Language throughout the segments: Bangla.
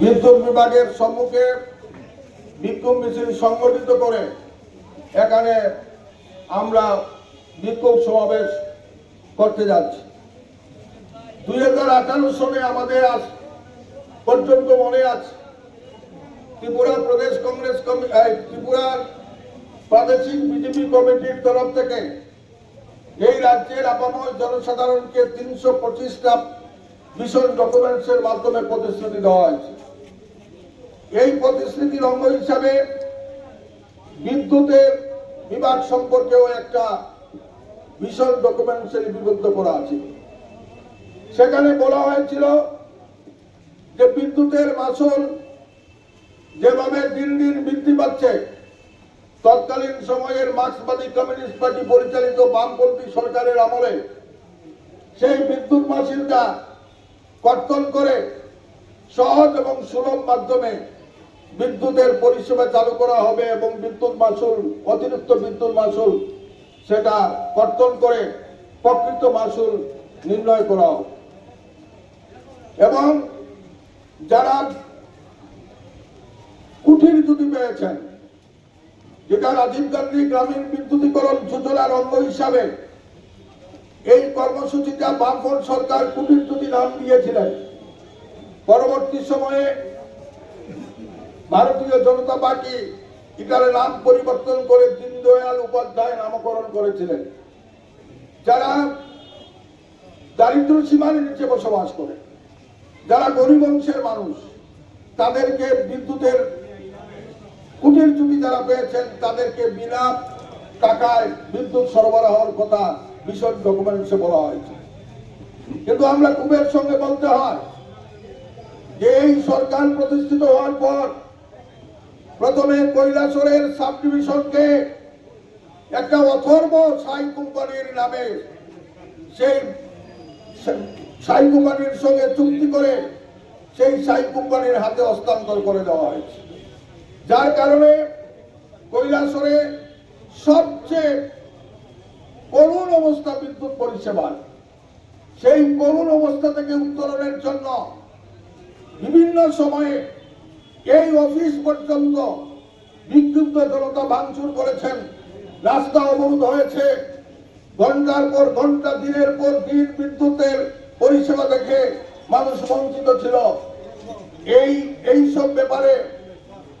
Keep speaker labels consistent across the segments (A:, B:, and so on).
A: বিদ্যুৎ বিভাগের সম্মুখে বিক্ষোভ মিছিল সংগঠিত করে এখানে আমরা বিক্ষোভ সমাবেশ করতে যাচ্ছি। দুই সনে আমাদের আজ পর্যন্ত মনে আছে, ত্রিপুরা প্রদেশ কংগ্রেস ত্রিপুরার প্রাদেশিক বিজেপি কমিটির তরফ থেকে এই রাজ্যের আপাময় জনসাধারণকে তিনশো পঁচিশটা ভীষণ ডকুমেন্টসের মাধ্যমে প্রতিশ্রুতি দেওয়া হয়েছে। এই প্রতিশ্রুতির অঙ্গ হিসাবে বিদ্যুতের বিভাগ সম্পর্কেও একটা বিশাল ডকুমেন্টসের লিপিবদ্ধ করা আছে। সেখানে বলা হয়েছিল যে বিদ্যুতের মাসুল যেভাবে দিন দিন বৃদ্ধি পাচ্ছে, তৎকালীন সময়ের মার্ক্সবাদী কমিউনিস্ট পার্টি পরিচালিত বামপন্থী সরকারের আমলে সেই বিদ্যুৎ মাসিলটা কর্তন করে সহজ এবং সুলভ মাধ্যমে বিদ্যুতের পরিষেবা চালু করা হবে এবং বিদ্যুৎ মাসুল, অতিরিক্ত বিদ্যুৎ মাসুল, সেটা কর্তন করে প্রকৃত মাসুল নির্ণয় করা হবে এবং যারা কুঠির জুটি পেয়েছেন, যেটা রাজীব গান্ধী গ্রামীণ বিদ্যুতীকরণ যোজনার অঙ্গ হিসাবে এই কর্মসূচিটা বামফ্রন্ট সরকার কুটির জুটি নাম দিয়েছিলেন। পরবর্তী সময়ে ভারতীয় জনতা পার্টি এটার নাম পরিবর্তন করে দীনদয়াল উপাধ্যায় নামকরণ করেছিলেন, যারা দারিদ্র সীমার নিচে বসবাস করে, যারা গরিব অংশের মানুষ, তাদেরকে বিদ্যুতের কুটির জুটি যারা পেয়েছেন, তাদেরকে বিনা টাকায় বিদ্যুৎ সরবরাহের কথা ভীষণ ডকুমেন্টসে বলা হয়েছে। কিন্তু আমরা কুবের সঙ্গে বলতে হয় যে এই সরকার প্রতিষ্ঠিত হওয়ার পর প্রথমে কৈলাসরের সাব ডিভিশনকে একটা অথর্ব সাই কোম্পানির নামে সেই সাই কোম্পানির সঙ্গে চুক্তি করে সেই সাই কোম্পানির হাতে হস্তান্তর করে দেওয়া হয়েছে। যার কারণে কৈলাসরে সবচেয়ে করুণ অবস্থা বিদ্যুৎ পরিষেবার। সেই করুণ অবস্থা থেকে উত্তরণের জন্য বিভিন্ন সময়ে এই অফিস পর্যন্ত বিক্ষুব্ধ জনতা ভাঙচুর করেছেন। রাস্তা অবরোধ হয়েছে। ঘণ্টার পর ঘণ্টা, দিনের পর দিন বিদ্যুতের পরিষেবা দেখে মানুষ বঞ্চিত ছিল। এই এই সব ব্যাপারে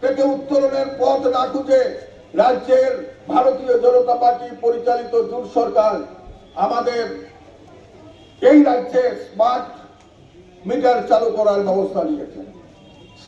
A: থেকে উত্তরণের পথ না খুঁজে রাজ্যের ভারতীয় জনতা পার্টি পরিচালিত জোট সরকার আমাদের এই রাজ্যে স্মার্ট মিটার চালু করার ব্যবস্থা নিয়েছে।